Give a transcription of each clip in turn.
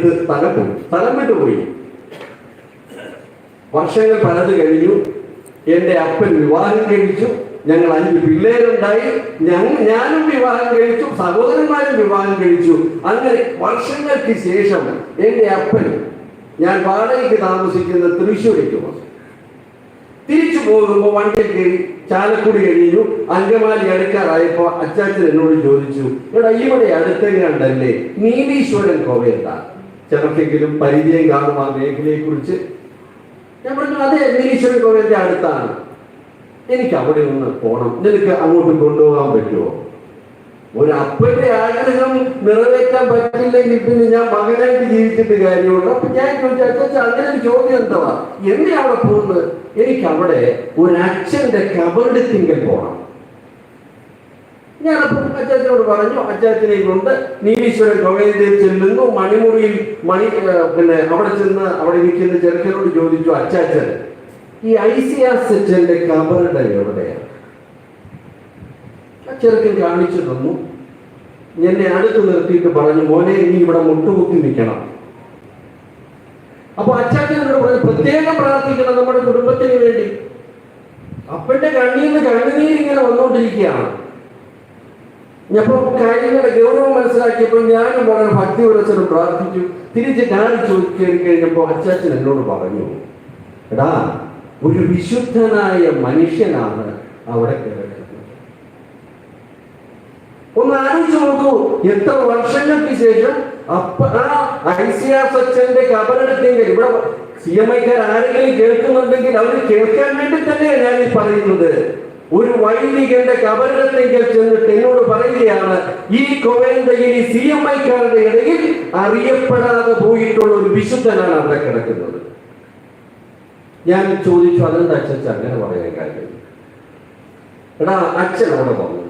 സ്ഥലം പോയി. സ്ഥലം വർഷങ്ങൾ പലത് കഴിഞ്ഞു. എന്റെ അപ്പൻ വിവാഹം കഴിച്ചു. ഞങ്ങൾ അഞ്ച് പിള്ളേരുണ്ടായി. ഞങ്ങൾ ഞാനും വിവാഹം കഴിച്ചു. സഹോദരന്മാരും വിവാഹം കഴിച്ചു. അങ്ങനെ വർഷങ്ങൾക്ക് ശേഷം എന്റെ അപ്പൻ ഞാൻ വാടകയ്ക്ക് താമസിക്കുന്ന തൃശ്ശൂരേക്ക് വന്നു തിരിച്ചു പോകുമ്പോൾ വണ്ടി കയറി ചാലക്കുടി കഴിഞ്ഞു അങ്കമാലി അടുക്കാറായപ്പോ അച്ചാച്ചൻ എന്നോട് ചോദിച്ചു എടാ ഇവിടെ അടുത്തെങ്ങാണ്ടല്ലേ? നീലീശ്വരൻ കോവയല്ല ചിലർക്കെങ്കിലും പരിചയം കാണും ആ മേഖലയെ കുറിച്ച് ഞാൻ പറഞ്ഞു അതെ നിരീശ്വരൻ കോവയന്റെ അടുത്താണ്. എനിക്ക് അവിടെ ഒന്ന് പോണം. നിനക്ക് അങ്ങോട്ട് കൊണ്ടുപോകാൻ പറ്റുമോ? ഒരു അപ്പന്റെ ആഗ്രഹം നിറവേറ്റാൻ പറ്റില്ലെങ്കിൽ പിന്നെ ഞാൻ മകനായിട്ട് ജീവിച്ചിട്ട് കാര്യമുണ്ട്? അപ്പൊ ഞാൻ ചോദിച്ചു അച്ഛാ അങ്ങനെ ഒരു ചോദ്യം എന്തുവാ? എന്നെ അവിടെ പോകുന്നത് എനിക്ക് അവിടെ ഒരു അച്ഛന്റെ കബറിടത്തിങ്കൽ പോകണം ഞാനപ്പോൾ അച്ചാച്ചനോട് പറഞ്ഞു അച്ചാച്ചനെ കൊണ്ട് നീലീശ്വരൻ ഗോവേന്ദ്രൻ ചെല്ലുന്നു. മണിമുറിയിൽ മണി പിന്നെ അവിടെ ചെന്ന് അവിടെ ഇരിക്കുന്ന ചെറുക്കനോട് ചോദിച്ചു അച്ചാച്ചൻ ഈ ഐ സി ആർ സെറ്റന്റെ കബറുടെ എവിടെയാണ് ആ ചെറുക്കൻ കാണിച്ചു തന്നു. എന്നെ അടുത്ത് നിർത്തിയിട്ട് പറഞ്ഞു മോനെ നീ ഇവിടെ മുട്ടുകുത്തി നിൽക്കണം. അപ്പൊ അച്ചാച്ചനോട് പറഞ്ഞു പ്രത്യേകം പ്രാർത്ഥിക്കണം നമ്മുടെ കുടുംബത്തിന് വേണ്ടി. അപ്പന്റെ കണ്ണിൽ നിന്ന് കണ്ണുനീരിങ്ങനെ വന്നുകൊണ്ടിരിക്കുകയാണ്. അപ്പൊ കാര്യങ്ങളുടെ ഗൗരവം മനസ്സിലാക്കിയപ്പോൾ ഞാനും വളരെ ഭക്തി ഉറച്ചത് പ്രാർത്ഥിച്ചു. തിരിച്ച് ഞാൻ ചോദിക്കേറി കഴിഞ്ഞപ്പോൾ അച്ചാച്ചൻ എന്നോട് പറഞ്ഞു എടാ ഒരു വിശുദ്ധനായ മനുഷ്യനാണ് അവിടെ ഒന്ന് ആലോചിച്ചു നോക്കൂ എത്ര വർഷങ്ങൾക്ക് ശേഷം അപ്പ ആ ഐ സി ആർ സച്ചന്റെ കബറെടുത്തെങ്കിൽ ഇവിടെ സി എം ഐക്കാർ ആരെങ്കിലും കേൾക്കുന്നുണ്ടെങ്കിൽ അവർ കേൾക്കാൻ വേണ്ടി തന്നെയാണ് ഞാൻ ഈ പറയുന്നത്. ഒരു വൈദികന്റെ കബറിടത്തെങ്കിൽ ചെന്നിട്ട് എന്നോട് പറയുകയാണ് ഈ കോവേന്തയിൽ സി എം ഐക്കാരുടെ ഇടയിൽ അറിയപ്പെടാതെ പോയിട്ടുള്ള ഒരു വിശുദ്ധനാണ് അവിടെ കിടക്കുന്നത്. ഞാൻ ചോദിച്ചു അതെന്താ അച്ഛൻ അങ്ങനെ പറയാൻ കാര്യം. എടാ അച്ഛൻ അവിടെ വന്നു.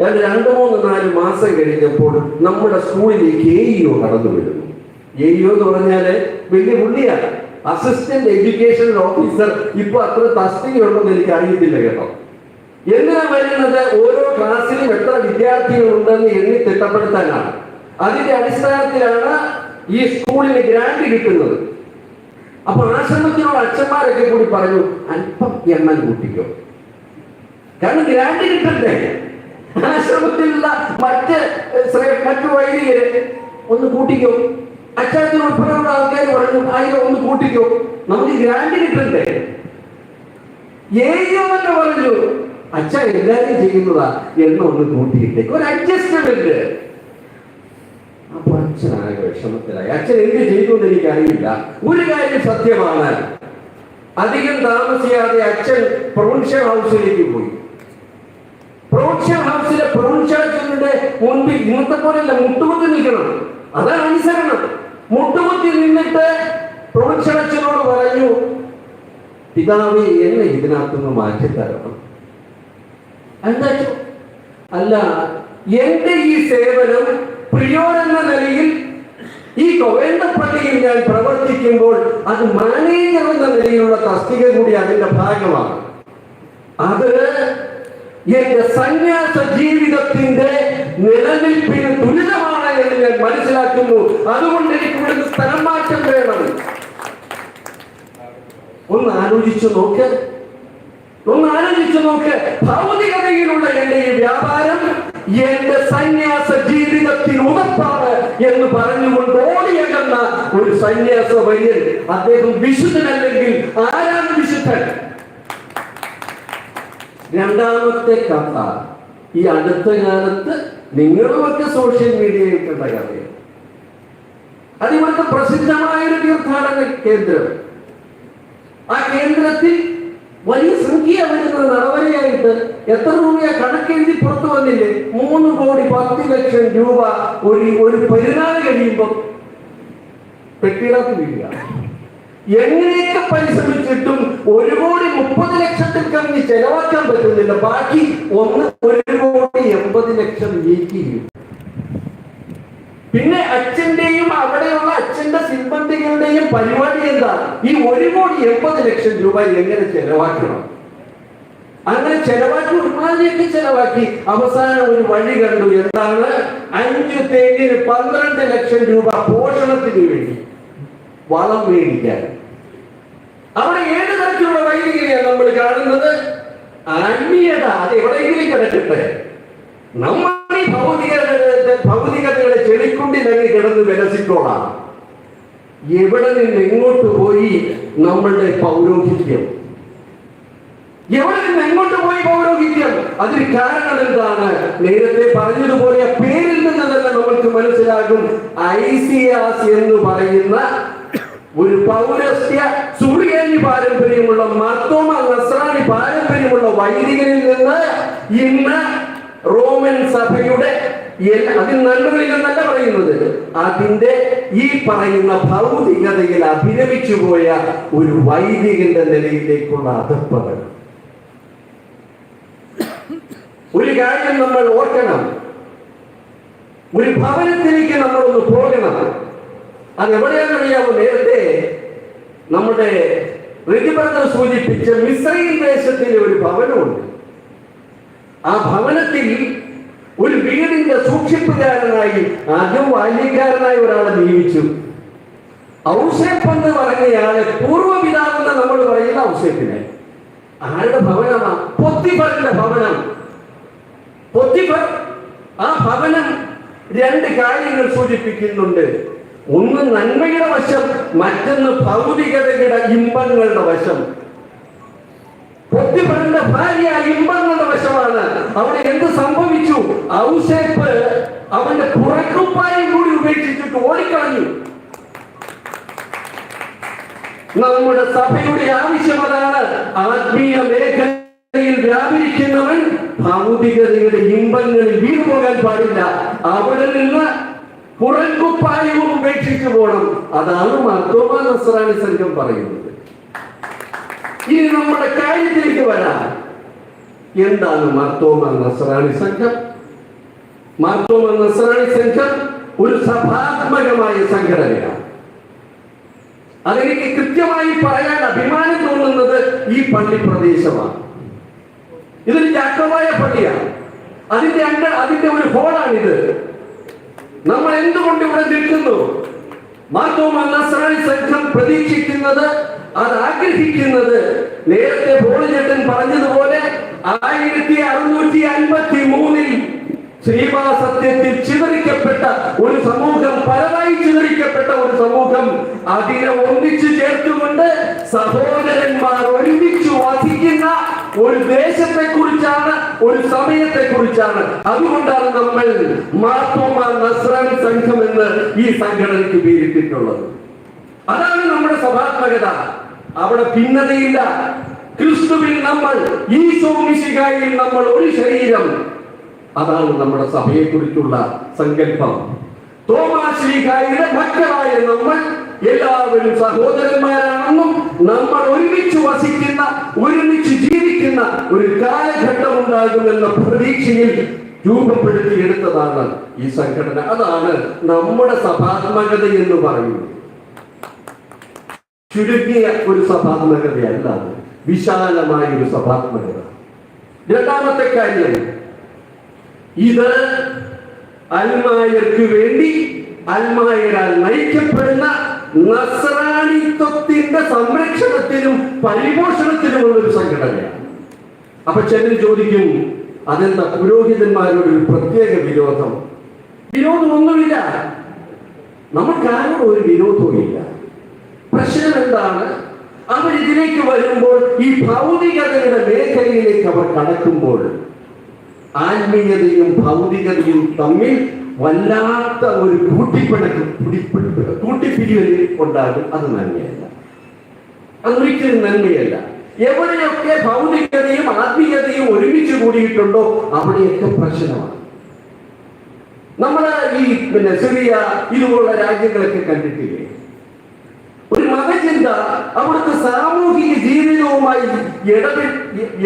ഞാൻ രണ്ടു മൂന്ന് നാല് മാസം കഴിഞ്ഞപ്പോൾ നമ്മുടെ സ്കൂളിലേക്ക് എ ഇഒ കടന്നു വരുന്നു എ ഇഒ എന്ന് പറഞ്ഞാൽ വലിയ പുള്ളിയാണ് അസിസ്റ്റന്റ് എഡ്യൂക്കേഷൻ ഓഫീസർ ഇപ്പൊ അത്ര തസ്തികയുണ്ടെന്ന് എനിക്ക് അറിയത്തില്ല കേട്ടോ. എന്തിനാ വരുന്നത്? ഓരോ ക്ലാസ്സിലും എത്ര വിദ്യാർത്ഥികളുണ്ടെന്ന് എണ്ണി തിട്ടപ്പെടുത്താനാണ്. അതിന്റെ അടിസ്ഥാനത്തിലാണ് ഈ സ്കൂളിന് ഗ്രാന്റ് കിട്ടുന്നത്. അപ്പൊ ആശ്രമത്തിലുള്ള അച്ഛന്മാരൊക്കെ കൂടി പറഞ്ഞു അല്പം എണ്ണം കൂട്ടിക്കോ. കാരണം ഗ്രാന്റ് കിട്ടണ്ടേ? ആശ്രമത്തിലുള്ള മറ്റ് മറ്റു വൈദികര് ഒന്ന് കൂട്ടിക്കോ. അച്ചാച്ചൻ ഉൾപ്പെടെയുള്ള ആൾക്കാർ പറഞ്ഞു ആയിരം ഒന്ന് കൂട്ടിക്കോ. നമുക്ക് ഗ്രാൻഡ് കിട്ടണ്ടേ ഏയ്യോ എന്ന് പറഞ്ഞു? അച്ഛ എല്ലാരും ചെയ്യുന്നതാ. എന്ന് ഒന്ന് കൂട്ടിയിട്ടേക്ക് ഒരു അഡ്ജസ്റ്റ്മെന്റ്. അപ്പൊ അച്ഛനാകെ വിഷമത്തിലായി. അച്ഛൻ എന്ത് ചെയ്തു എന്ന് എനിക്കറിയില്ല. ഒരു കാര്യം സത്യമാണ്. അധികം താമസിയാതെ അച്ഛൻ പ്രൊവിൻഷ്യൽ ഹൗസിലേക്ക് പോയി. പ്രൊവിൻഷ്യൽ ഹൗസിലെ പ്രൊവിൻഷ്യൽ മുൻപിൽ ഇന്നത്തെ പോലെയല്ല മുട്ടുമുട്ട് നിൽക്കണം. അതാണ് അനുസരണം. മുട്ടുകുത്തി നിന്നിട്ട് പ്രൊവിൻഷ്യൽ അച്ഛനോട് പറഞ്ഞു പിതാവ് എന്നെ ഇതിനകത്തുനിന്ന് മാറ്റിത്തരണം എന്താ അച്ഛൻ? അല്ല എന്റെ ഈ സേവനം പ്രിയോരെന്ന നിലയിൽ ഈ കൊവേണ്ടപ്പള്ളിയിൽ ഞാൻ പ്രവർത്തിക്കുമ്പോൾ അത് മാനേജർ എന്ന നിലയിലുള്ള തസ്തിക കൂടി അതിന്റെ ഭാഗമാണ് അത് എന്റെ സന്യാസ ജീവിതത്തിന്റെ നിലനിൽപ്പിന് തുല്യമാണ് എന്ന് ഞാൻ മനസ്സിലാക്കുന്നു. അതുകൊണ്ട് എനിക്ക് ഇവിടുന്ന് സ്ഥലം മാറ്റം വേണം. ഒന്ന് ആലോചിച്ചു നോക്ക്. ഒന്ന് ആലോചിച്ചു നോക്ക്. ഭൗതികതയിലുള്ള എന്റെ ഈ വ്യാപാരം എന്റെ സന്യാസ ജീവിതത്തിൽ ഉറപ്പാണ് എന്ന് പറഞ്ഞുകൊണ്ട് ഓടിയേക്കുന്ന ഒരു സന്യാസ വര്യൻ അദ്ദേഹം വിശുദ്ധനല്ലെങ്കിൽ ആരാണ് വിശുദ്ധൻ? രണ്ടാമത്തെ കഥ. ഈ അടുത്ത കാലത്ത് നിങ്ങളുമൊക്കെ സോഷ്യൽ മീഡിയയിൽ കണ്ട കഥയാണ് പ്രസിദ്ധമായ ഒരു തീർത്ഥാടന കേന്ദ്രം. ആ കേന്ദ്രത്തിൽ വലിയ സംഖ്യ വരുന്ന നടവരയായിട്ട് എത്ര രൂപയാ കണക്കെഴുതി പുറത്തു വന്നില്ലേ? മൂന്ന് കോടി പത്ത് ലക്ഷം രൂപ ഒരു ഒരു പെരുന്നാൾ കഴിയുമ്പോൾ പെട്ടിയിടത്ത് വീഴുക. എങ്ങനെയൊക്കെ പരിശ്രമിച്ചിട്ടും ഒരു കോടി മുപ്പത് ലക്ഷത്തിൽ കമ്മി ചെലവാക്കാൻ പറ്റുന്നില്ല. ബാക്കി ഒന്ന് ഒരു കോടി എൺപത് ലക്ഷം ജയിക്കുകയും പിന്നെ അച്ഛന്റെയും അവിടെയുള്ള അച്ഛന്റെ സിബന്ധികളുടെയും പരിപാടി എന്താ? ഈ ഒരു കോടി എൺപത് ലക്ഷം രൂപ എങ്ങനെ ചെലവാക്കണം? അങ്ങനെ ചെലവാക്കി ഒരുമാതിരിയൊക്കെ ചെലവാക്കി അവസാനം ഒരു വഴി കണ്ടു. എന്താണ്? അഞ്ചു തേങ്ങിന് പന്ത്രണ്ട് ലക്ഷം രൂപ പോഷണത്തിന് വേണ്ടി. വളം മേടിക്കാൻ. അവിടെ ഏത് തരത്തിലുള്ള വൈദികരെയാണ് നമ്മൾ കാണുന്നത്? ആത്മീയത. അത് എവിടെയെങ്കിലും കിടക്കട്ടെ. നമ്മൾ ഈ ഭൗതികതയുടെ ചെളിക്കുണ്ടി തന്നെ കിടന്ന് വിലസിക്കോളാം. എവിടെ നിന്ന് എങ്ങോട്ട് പോയി നമ്മളുടെ പൗരോഹിത്യം? എവിടെ നിന്ന് എങ്ങോട്ട് പോയി പൗരോഹിത്യം? അതിന് കാരണം എന്താണ്? നേരത്തെ പറഞ്ഞതുപോലെ പേരിൽ നിന്ന് തന്നെ നമ്മൾക്ക് മനസ്സിലാകും. ഐസിയാസ് എന്ന് പറയുന്ന ഒരു പൗരസ്യ സുറിയാനി പാരമ്പര്യമുള്ള മർത്തോമ നസ്രാണി പാരമ്പര്യമുള്ള വൈദികനിൽ നിന്ന് ഇന്ന് റോമൻ സഭയുടെ അതിൽ നന്മകളിൽ എന്നല്ല പറയുന്നത്. അതിന്റെ ഈ പറയുന്ന ഭൗതികതയിൽ അഭിനമിച്ചു പോയ ഒരു വൈദികന്റെ നിലയിലേക്കുള്ള അതപ്പകൾ. ഒരു കാര്യം നമ്മൾ ഓർക്കണം. ഒരു ഭവനത്തിലേക്ക് നമ്മൾ ഒന്ന് പോകണം. അത് എവിടെയാണെന്നറിയാമോ നേരത്തെ നമ്മുടെ ഋതിഭദ്ര സൂചിപ്പിച്ച മിശ്രൈൻ ദേശത്തിലെ ഒരു ഭവനമുണ്ട്. ആ ഭവനത്തിൽ ഒരു വീടിന്റെ സൂക്ഷിപ്പുകാരനായി ആദ്യം ബാല്യക്കാരനായ ഒരാളെ നിയമിച്ചു. ഔസേപ്പ് എന്ന് പറഞ്ഞയാളെ പൂർവപിതാവെന്ന് നമ്മൾ പറയുന്ന ഔസേപ്പിനെ. ആരുടെ ഭവനമാ? പൊത്തിഫറിന്റെ ഭവനം. പൊത്തിഫർ ആ ഭവനം രണ്ട് കാര്യങ്ങൾ സൂചിപ്പിക്കുന്നുണ്ട്. ഒന്ന് നന്മയുടെ വശം മറ്റൊന്ന് ഭൗതികതയുടെ ഇമ്പങ്ങളുടെ വശം. പൊത്തിഫറിന്റെ ഭാര്യ ഇമ്പങ്ങളുടെ വശമാണ്. അവിടെ എന്ത് സംഭവിച്ചു? ഔഷേപ്പ് അവന്റെ പുറക്കുപ്പായം കൂടി ഉപേക്ഷിച്ചിട്ട് ഓടിക്കളഞ്ഞു. നമ്മുടെ സഭയുടെ ആവശ്യം അതാണ്. ആത്മീയ മേഖലയിൽ വ്യാപരിക്കുന്നവൻ ഭൗതികതയുടെ ഇമ്പങ്ങളിൽ വീണുപോകാൻ പാടില്ല. അവിടെ നിന്ന് പുറൻകുപ്പായവും ഉപേക്ഷിച്ചു പോകണം അതാണ് മർത്തോമ നസ്രാണി സംഘം പറയുന്നത്. ഇനി നമ്മുടെ കാര്യത്തിലേക്ക് വരാം. എന്താണ് മർത്തോമ നസ്രാണി സംഘം? മർത്തോമ നസ്രാണി സംഘം ഒരു സഭാത്മകമായ സംഘടനയാണ്. അതെനിക്ക് കൃത്യമായി പറയാൻ അഭിമാനം തോന്നുന്നത് ഈ പള്ളി പ്രദേശമാണ്. ഇതൊരു ജാക്കമായ പള്ളിയാണ്. അതിന്റെ അണ്ട അതിന്റെ ഒരു ഹോളാണിത്. നമ്മൾ എന്തുകൊണ്ട് ഇവിടെ നിൽക്കുന്നു? മാർത്തോമ നസ്രാണി സംഘം പ്രതീക്ഷിക്കുന്നത് അത് ആഗ്രഹിക്കുന്നത്. നേരത്തെ പോളിചേട്ടൻ പറഞ്ഞതുപോലെ ആയിരത്തി അറുന്നൂറ്റി അൻപത്തി മൂന്നിൽ ശ്രീമാസത്യത്തിൽ ചിതറിക്കപ്പെട്ട ഒരു സമൂഹം പലതായി ചിതറിക്കപ്പെട്ട ഒരു സമൂഹം അതിനെ ഒന്നിച്ചു ചേർത്തുകൊണ്ട് സഹോദരന്മാർ ഒരുമിച്ച് ഒരു ദേശത്തെ കുറിച്ചാണ് ഒരു സമയത്തെ കുറിച്ചാണ് അതുകൊണ്ടാണ് നമ്മൾ മാർത്തോമ സംഘം എന്ന് ഈ സംഘടനയ്ക്ക് പേരിട്ടിട്ടുള്ളത്. അതാണ് നമ്മുടെ സഭാത്മകത അവിടെ ഭിന്നതയില്ല. ക്രിസ്തുവിൽ നമ്മൾ ഈ മിശിഹായിൽ നമ്മൾ ഒരു ശരീരം. അതാണ് നമ്മുടെ സഭയെ കുറിച്ചുള്ള സങ്കല്പം തോമാശ്രീകായുടെ മക്കളായ നമ്മൾ എല്ലാവരും സഹോദരന്മാരാണെന്നും നമ്മൾ ഒരുമിച്ച് വസിക്കുന്ന ഒരുമിച്ച് ജീവിക്കുന്ന ഒരു കാലഘട്ടം ഉണ്ടാകുമെന്ന പ്രതീക്ഷയിൽ രൂപപ്പെടുത്തിയെടുത്തതാണ് ഈ സംഘടന. അതാണ് നമ്മുടെ സഭാത്മകത എന്ന് പറയുന്നത്. ചുരുങ്ങിയ ഒരു സഭാത്മകതയല്ല വിശാലമായ ഒരു സഭാത്മകത. രണ്ടാമത്തെ കാര്യം ഇത് അൽമായർക്ക് വേണ്ടി അൽമായരാൽ നയിക്കപ്പെടുന്ന നസ്രാണിത്വത്തിന്റെ സംരക്ഷണത്തിനും പരിപോഷണത്തിനുമുള്ള ഒരു സംഘടന അപ്പൊ ചെന്ന് ചോദിക്കും അതെന്താ പുരോഹിതന്മാരോട് ഒരു പ്രത്യേക വിരോധം? വിരോധമൊന്നുമില്ല നമുക്കാരോടും ഒരു വിരോധവുമില്ല പ്രശ്നം എന്താണ്? അവർ ഇതിലേക്ക് വരുമ്പോൾ ഈ ഭൗതികതയുടെ മേഖലയിലേക്ക് അവർ കടക്കുമ്പോൾ ആത്മീയതയും ഭൗതികതയും തമ്മിൽ വല്ലാത്ത ഒരു കൂട്ടിപ്പിണക്ക് കൂട്ടിപ്പിരിവൽ ഉണ്ടാകും. അത് നന്മയല്ല. അതൊരിക്കലും നന്മയല്ല. എവിടെയൊക്കെ ഭൗതികതയും ആത്മീയതയും ഒരുമിച്ച് കൂടിയിട്ടുണ്ടോ അവിടെയൊക്കെ പ്രശ്നമാണ്. നമ്മൾ ഈ പിന്നെ സിറിയ ഇതുപോലുള്ള രാജ്യങ്ങളൊക്കെ കണ്ടിട്ടില്ലേ? ഒരു മതചിന്ത അവിടുത്തെ സാമൂഹിക ജീവിതവുമായി ഇടപെ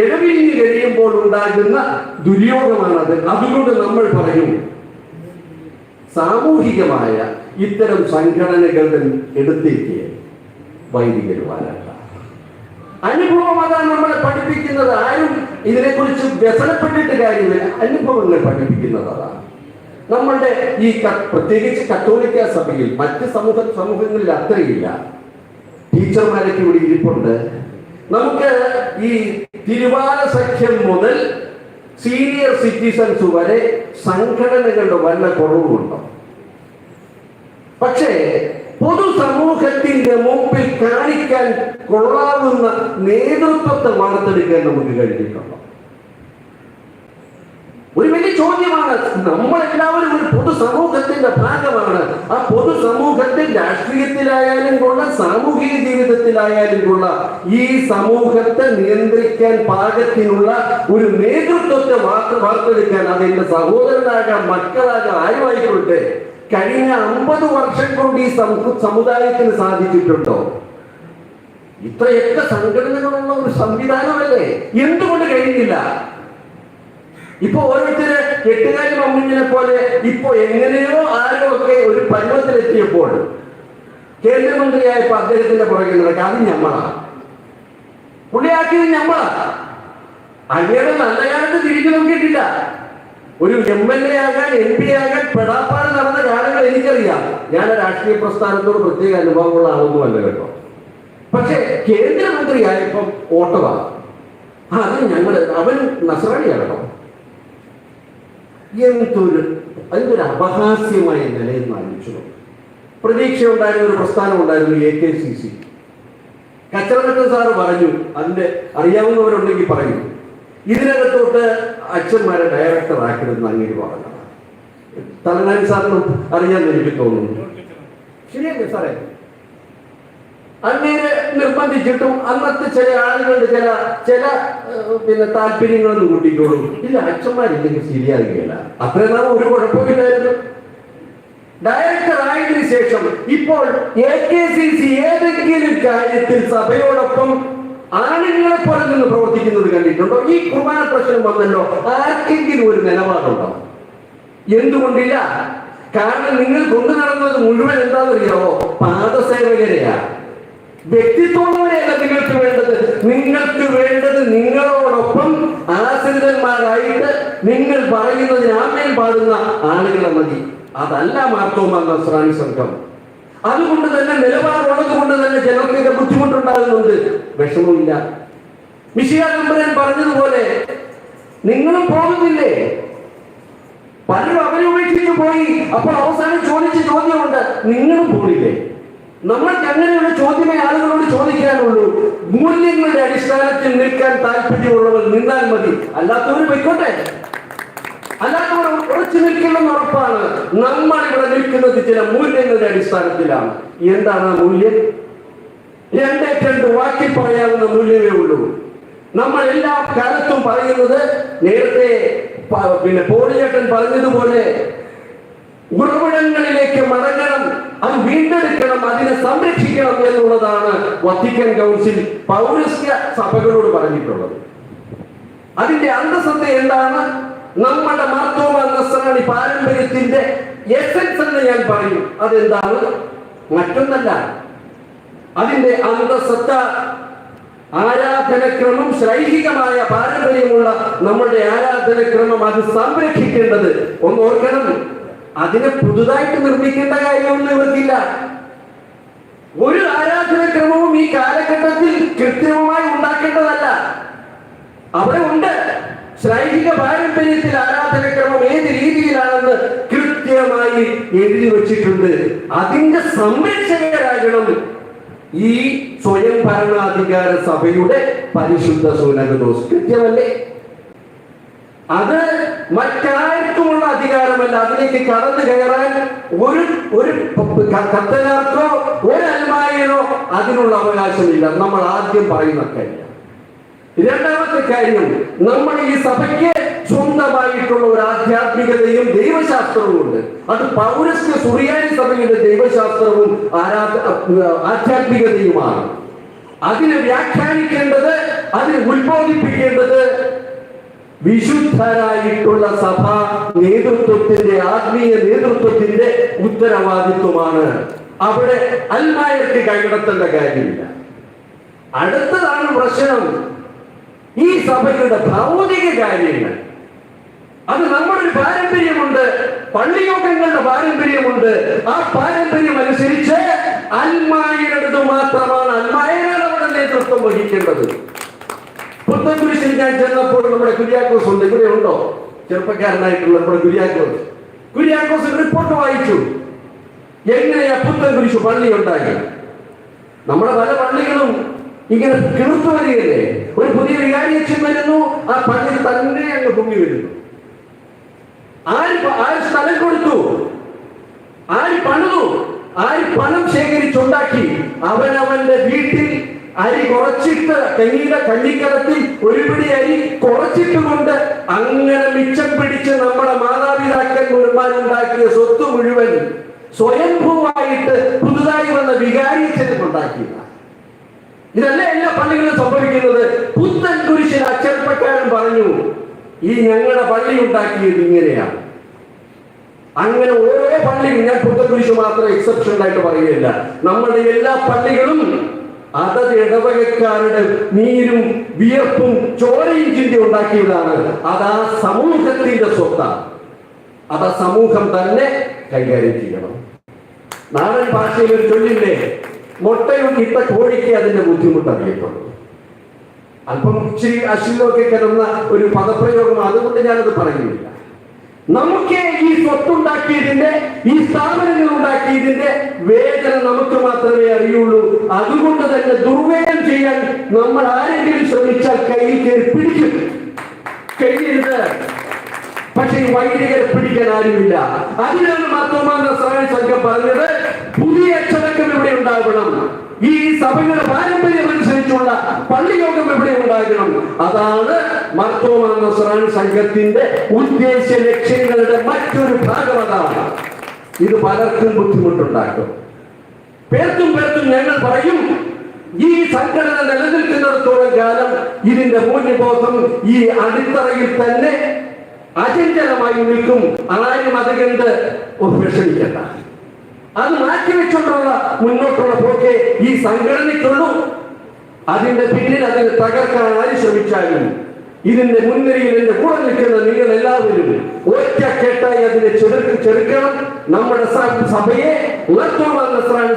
ഇടപിഴിഞ്ഞു കഴിയുമ്പോൾ ഉണ്ടാകുന്ന ദുര്യോഗമാണത്. അതുകൊണ്ട് നമ്മൾ പറയും സാമൂഹികമായ ഇത്തരം സംഘടനകളുടെ എടുത്തേക്ക് വൈദികർ വരണ്ട അനുഭവം അതാണ് നമ്മളെ പഠിപ്പിക്കുന്നത് ആരും ഇതിനെക്കുറിച്ച് വ്യസനപ്പെട്ടിട്ട് കാര്യമില്ല. അനുഭവങ്ങൾ പഠിപ്പിക്കുന്നത് അതാണ്. നമ്മളുടെ ഈ പ്രത്യേകിച്ച് കത്തോലിക്ക സഭയിൽ മറ്റ് സമൂഹ സമൂഹങ്ങളിൽ അത്രയില്ല. ടീച്ചർമാരൊക്കെ ഇവിടെ ഇരിപ്പുണ്ട്. നമുക്ക് ഈ തിരുവാല സഖ്യം മുതൽ സീനിയർ സിറ്റിസൺസ് വരെ സംഘടനകളുടെ വല്ല കുറവുണ്ടോ പക്ഷേ പൊതുസമൂഹത്തിന്റെ മുമ്പിൽ കാണിക്കാൻ കൊള്ളാവുന്ന നേതൃത്വത്തെ വാർത്തെടുക്കാൻ നമുക്ക് കഴിഞ്ഞിട്ടുണ്ടോ? ഒരു വലിയ ചോദ്യമാണ്. നമ്മളെല്ലാവരും ഒരു പൊതുസമൂഹത്തിന്റെ ഭാഗമാണ്. ആ പൊതുസമൂഹത്തിൽ രാഷ്ട്രീയത്തിലായാലും കൊള്ള സാമൂഹിക ജീവിതത്തിലായാലും കൊള്ള. ഈ സമൂഹത്തെ നിയന്ത്രിക്കാൻ പാകത്തിനുള്ള ഒരു നേതൃത്വത്തെ വാർത്ത വാർത്തെടുക്കാൻ അത് എന്റെ സഹോദരനാകാം മക്കളാകാം ആരുമായിക്കോട്ടെ. കഴിഞ്ഞ അമ്പത് വർഷം കൊണ്ട് ഈ സമു- സമുദായത്തിന് സാധിച്ചിട്ടുണ്ടോ? ഇത്രയൊക്കെ സംഘടനകളുള്ള ഒരു സംവിധാനമല്ലേ? എന്തുകൊണ്ട് കഴിഞ്ഞില്ല? ഇപ്പൊ ഓരോരുത്തര് കെട്ടുകാരി മമ്മിനെ പോലെ ഇപ്പൊ എങ്ങനെയോ ആരോ ഒക്കെ ഒരു പരുവത്തിലെത്തിയപ്പോൾ കേന്ദ്രമന്ത്രിയായപ്പോ അദ്ദേഹത്തിന്റെ പുറകിൽ നടക്കുക. അത് ഞമ്മളാ. പുള്ളിയാക്കിയത് ഞമ്മളാ. അങ്ങയുടെ നല്ല കാലത്ത് തിരിഞ്ഞു നോക്കിയിട്ടില്ല. ഒരു എം എൽ എ ആകാൻ എം പി ആകാൻ പെടാപ്പാട് നടന്ന കാലങ്ങൾ എനിക്കറിയാം. ഞാൻ രാഷ്ട്രീയ പ്രസ്ഥാനത്തോട് പ്രത്യേക അനുഭവമുള്ള ആളൊന്നുമല്ല കേട്ടോ. പക്ഷെ കേന്ദ്രമന്ത്രിയായപ്പം ഓട്ടവാ. ആ, അത് ഞങ്ങൾ അവൻ നസ്രാണിയാണ് കേട്ടോ. എന്തൊരു അതിനൊരു അപഹാസ്യമായ നിലയിൽ ആലോചിച്ചു പ്രതീക്ഷ ഉണ്ടായിരുന്ന ഒരു പ്രസ്ഥാനം ഉണ്ടായിരുന്നു എ കെ സി സി കച്ചറക്കട്ടൻ സാറ് പറഞ്ഞു അതിന്റെ അറിയാവുന്നവരുണ്ടെങ്കിൽ പറയൂ. ഇതിനകത്തോട്ട് അച്ഛന്മാരെ ഡയറക്ടർ ആക്കരുതെന്ന് അങ്ങേര് പറഞ്ഞു തലനാൻ സാറിന് അറിയാമെന്ന് എനിക്ക് തോന്നുന്നു. ശരിയല്ലേ സാറേ? അങ്ങനെ നിർബന്ധിച്ചിട്ടും അന്നത്തെ ചില ആളുകളുടെ ചില ചില പിന്നെ താല്പര്യങ്ങളൊന്നും കൂട്ടിക്കോളും ഇല്ല അച്ഛന്മാരില്ലെങ്കിൽ ശരിയാകുകയില്ല അത്ര നാം ഒരു കുഴപ്പമില്ലായിരുന്നു. ഡയറക്ടർ ആയതിനു ശേഷം ഇപ്പോൾ എ കെ സി സി ഏതെങ്കിലും കാര്യത്തിൽ സഭയോടൊപ്പം ആണുങ്ങളെ പോലെ നിന്ന് പ്രവർത്തിക്കുന്നത് കണ്ടിട്ടുണ്ടോ? ഈ കുർബാന പ്രശ്നം വന്നല്ലോ. ആർക്കെങ്കിലും ഒരു നിലപാടുണ്ടോ? എന്തുകൊണ്ടില്ല? കാരണം നിങ്ങൾ കൊണ്ടു നടന്നത് മുഴുവൻ എന്താണെന്നറിയാമോ പാദസേവകരെയാ വ്യക്തിത്വമുള്ളവരെയല്ല നിങ്ങൾക്ക് വേണ്ടത്. നിങ്ങൾക്ക് വേണ്ടത് നിങ്ങളോടൊപ്പം ആശ്രിതന്മാരായിട്ട് നിങ്ങൾ പറയുന്നതിന് ആമേൻ പാടുന്ന ആളുകളെ മതി. അതല്ല മാർത്തോമാ നസ്രാണി സംഘം. അതുകൊണ്ട് തന്നെ നിലപാടുള്ളത് കൊണ്ട് തന്നെ ജനങ്ങൾക്ക് ബുദ്ധിമുട്ടുണ്ടാകുന്നുണ്ട്. വിഷമമില്ല. മിഷിയ നമ്പരൻ പറഞ്ഞതുപോലെ നിങ്ങളും പോകുന്നില്ലേ പലരും അവരെ ഉപേക്ഷിച്ച് പോയി. അപ്പോൾ അവസാനം ചോദിച്ച ചോദ്യമുണ്ട് നിങ്ങളും പോണില്ലേ? നമ്മൾക്ക് അങ്ങനെയുള്ള ചോദ്യമേ ആളുകളോട് ചോദിക്കാനുള്ളൂ മൂല്യങ്ങളുടെ അടിസ്ഥാനത്തിൽ നിൽക്കാൻ താല്പര്യമുള്ളവർ നിന്നാൽ മതി. അല്ലാത്തവർ പോയിക്കോട്ടെ. അല്ലാത്തവർ ഉറച്ചു നിൽക്കണമെന്ന് ഉറപ്പാണ്. നമ്മൾ ഇവിടെ നിൽക്കുന്നത് ചില മൂല്യങ്ങളുടെ അടിസ്ഥാനത്തിലാണ്. എന്താണ് ആ മൂല്യം? രണ്ടേ രണ്ട് വാക്കി പറയാവുന്ന മൂല്യമേ ഉള്ളൂ. നമ്മൾ എല്ലാ കാലത്തും പറയുന്നത് നേരത്തെ പിന്നെ പോളിയേട്ടൻ പറഞ്ഞതുപോലെ ഉറവിടങ്ങളിലേക്ക് മടങ്ങണം. അത് വീണ്ടെടുക്കണം അതിനെ സംരക്ഷിക്കണം എന്നുള്ളതാണ് വത്തിക്കൻ കൗൺസിൽ പൗരസ്ത്യ സഭകളോട് പറഞ്ഞിട്ടുള്ളത്. അതിന്റെ അന്തസത്ത എന്താണ്? നമ്മുടെ മാർത്തോമ നസ്രാണി പാരമ്പര്യത്തിന്റെ എസൻസ് എന്ന് ഞാൻ പറയും. അതെന്താണ്? മറ്റൊന്നല്ല. അതിന്റെ അന്തസത്ത ആരാധനക്രമം ശൈഹികമായ പാരമ്പര്യമുള്ള നമ്മുടെ ആരാധനക്രമം അത് സംരക്ഷിക്കേണ്ടത് ഒന്ന് ഓർക്കണം. അതിനെ പുതുതായിട്ട് നിർമ്മിക്കേണ്ട കാര്യമൊന്നും ഇവർക്കില്ല. ഒരു ആരാധനക്രമവും ഈ കാലഘട്ടത്തിൽ കൃത്രിമമായി ഉണ്ടാക്കേണ്ടതല്ല. അവിടെ ഉണ്ട്. ശൈലിക പാരമ്പര്യത്തിൽ ആരാധനക്രമം ഏത് രീതിയിലാണെന്ന് കൃത്യമായി എഴുതി വച്ചിട്ടുണ്ട്. അതിന്റെ സംരക്ഷകരാകണം ഈ സ്വയം ഭരണാധികാര സഭയുടെ പരിശുദ്ധ സൂനകദോസ് കൃത്യമല്ലേ? അത് മറ്റാർക്കുമുള്ള അധികാരമല്ല. അതിലേക്ക് കടന്നു കയറാൻ ഒരു ഒരു കത്തനാർക്കോ ഒരു അൽമായനോ അതിനുള്ള അവകാശമില്ല. നമ്മൾ ആദ്യം പറയുന്ന കാര്യം. രണ്ടാമത്തെ കാര്യം നമ്മൾ ഈ സഭയ്ക്ക് സ്വന്തമായിട്ടുള്ള ഒരു ആധ്യാത്മികതയും ദൈവശാസ്ത്രവും ഉണ്ട്. അത് പൗരസ്ത്യ സുറിയാനി സഭയുടെ ദൈവശാസ്ത്രവും ആധ്യാത്മികതയുമാണ്. അതിനെ വ്യാഖ്യാനിക്കേണ്ടത് അതിനെ ഉത്ബോധിപ്പിക്കേണ്ടത് വിശുദ്ധരായിട്ടുള്ള സഭ നേതൃത്വത്തിന്റെ ആത്മീയ നേതൃത്വത്തിന്റെ ഉത്തരവാദിത്വമാണ്. അവിടെ അൽമായർക്ക് കൈകടത്തേണ്ട കാര്യമില്ല. അടുത്തതാണ് പ്രശ്നം. ഈ സഭയുടെ ഭൗതിക കാര്യങ്ങൾ. അത് നമ്മുടെ ഒരു പാരമ്പര്യമുണ്ട് പള്ളിയോഗങ്ങളുടെ പാരമ്പര്യമുണ്ട്. ആ പാരമ്പര്യം അനുസരിച്ച് അൽമായരുടെ മാത്രമാണ് അൽമായരുടെ നേതൃത്വം വഹിക്കേണ്ടത്. പുത്തൻകുരിശിൽ ഞാൻ ചെന്നപ്പോൾ നമ്മുടെ കുര്യാക്കോസ് ഉണ്ട്. ഇവിടെ ഉണ്ടോ? ചെറുപ്പക്കാരനായിട്ടുള്ള നമ്മുടെ കുര്യാക്കോസ്. കുര്യാക്കോസ് റിപ്പോർട്ട് വായിച്ചു. എങ്ങനെയാ പുത്തൻകുരിശ് പള്ളി ഉണ്ടാക്കി. നമ്മുടെ പല പള്ളികളും ഇങ്ങനെ കിണുത്തു വരികയല്ലേ? ഒരു പുതിയ വികാരിയച്ഛൻ വരുന്നു ആ പള്ളി തന്നെ അങ്ങ് പൊങ്ങി വരുന്നു. ആര് ആര് സ്ഥലം കൊടുത്തു? ആര് പണിതു? ആര് പണം ശേഖരിച്ചുണ്ടാക്കി? അവനവന്റെ വീട്ടിൽ അരി കുറച്ചിട്ട് തെങ്ങിയുടെ കഞ്ഞിക്കലത്തിൽ ഒരു പിടി അരി കുറച്ചിട്ടുകൊണ്ട് അങ്ങനെ മിച്ചം പിടിച്ച് നമ്മുടെ മാതാപിതാക്കന്മാർ ഉണ്ടാക്കിയ സ്വത്ത് മുഴുവൻ സ്വയംഭൂവായിട്ട് പുതുതായി വന്ന വികാരി ചെന്നുണ്ടാക്കിയ ഇതല്ലേ എല്ലാ പള്ളികളിലും സംഭവിക്കുന്നത്? പുത്തൻ കുരിശിൽ ആ പറഞ്ഞു ഈ ഞങ്ങളുടെ പള്ളി ഉണ്ടാക്കിയത് ഇങ്ങനെയാണ്. അങ്ങനെ ഓരോ പള്ളിയും ഞാൻ പുത്തൻ കുരിശ് മാത്രം എക്സെപ്ഷൻ ആയിട്ട് പറയുകയില്ല. നമ്മുടെ എല്ലാ പള്ളികളും അതത് ഇടവകക്കാരുടെ നീരും വിയർപ്പും ചോരയും ചിന്തി ഉണ്ടാക്കിയതാണ്. അത് സമൂഹത്തിന്റെ സ്വത്താണ് അത് ആ സമൂഹം തന്നെ കൈകാര്യം ചെയ്യണം. നാടൻ ഭാഷയിൽ ഒരു ചൊല്ലില്ലേ? മുട്ടയും ഇട്ട കോഴിക്ക് അതിന്റെ ബുദ്ധിമുട്ട് അറിയപ്പെടുന്നു അല്പം ഇച്ചിരി അശ്ലീലമൊക്കെ കിടന്ന ഒരു പദപ്രയോഗം അതുകൊണ്ട് ഞാനത് പറയുന്നില്ല. നമുക്ക് ഈ സ്വത്തുണ്ടാക്കിയതിന്റെ ഈ സ്ഥാപനങ്ങൾ ഉണ്ടാക്കിയതിന്റെ വേദന നമുക്ക് മാത്രമേ അറിയുള്ളൂ. അതുകൊണ്ട് തന്നെ ദുർവേദം ചെയ്യാൻ നമ്മൾ ആരെങ്കിലും ശ്രമിച്ചാൽ കയ്യിൽ കയറി പിടിക്കും. കഴിയരുത് പക്ഷെ ഈ വൈദികരെ പിടിക്കാൻ ആരുമില്ല. അതിനാണ് മാത്രമാണ് സഹായ സംഘം പറഞ്ഞത് പുതിയ അച്ചടക്കം ഇവിടെ ഉണ്ടാകണം ഈ സഭയുടെ പാരമ്പര്യം അനുസരിച്ചുള്ള പള്ളിയോഗം ഇവിടെ ഉണ്ടാകണം അതാണ് മർത്തോമസ്രാൻ സംഘത്തിന്റെ ഉദ്ദേശ ലക്ഷ്യങ്ങളുടെ മറ്റൊരു ഭാഗം അതാണ്. ഇത് പലർക്കും ബുദ്ധിമുട്ടുണ്ടാക്കും. പേർക്കും പേർക്കും ഞങ്ങൾ പറയും ഈ സംഘടന നിലനിൽക്കുന്നിടത്തോളം കാലം ഇതിന്റെ മൂല്യബോധം ഈ അടിത്തറയിൽ തന്നെ അചഞ്ചലമായി നിൽക്കും. ആരും അത് കണ്ട് അത് മാറ്റിവെച്ചുകൊണ്ടുള്ള മുന്നോട്ടുള്ള പോക്കെ ഈ സംഘടനയ്ക്കുള്ളൂ. അതിന്റെ പിന്നിൽ അതിനെ തകർക്കാൻ ആര് ശ്രമിച്ചാലും ഇതിന്റെ മുൻനിരയിൽ എന്റെ കൂടെ നിൽക്കുന്ന നിങ്ങൾ എല്ലാവരും ഒറ്റക്കെട്ടായി അതിനെ ചെറുക്ക് ചെറുക്കണം. നമ്മുടെ സഭയെ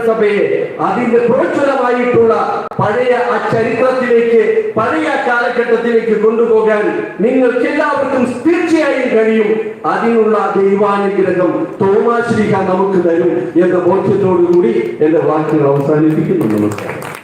സഭയെ അതിന്റെ പ്രോജ്വലമായിട്ടുള്ള പഴയ ആ ചരിത്രത്തിലേക്ക് പഴയ കാലഘട്ടത്തിലേക്ക് കൊണ്ടുപോകാൻ നിങ്ങൾക്ക് എല്ലാവർക്കും തീർച്ചയായും കഴിയും. അതിനുള്ള ദൈവാനുഗ്രഹം തോമാശ്രീക നമുക്ക് തരും എന്ന ബോധ്യത്തോടു കൂടി എന്റെ വാക്കുകൾ അവസാനിപ്പിക്കുന്നു. നമസ്കാരം.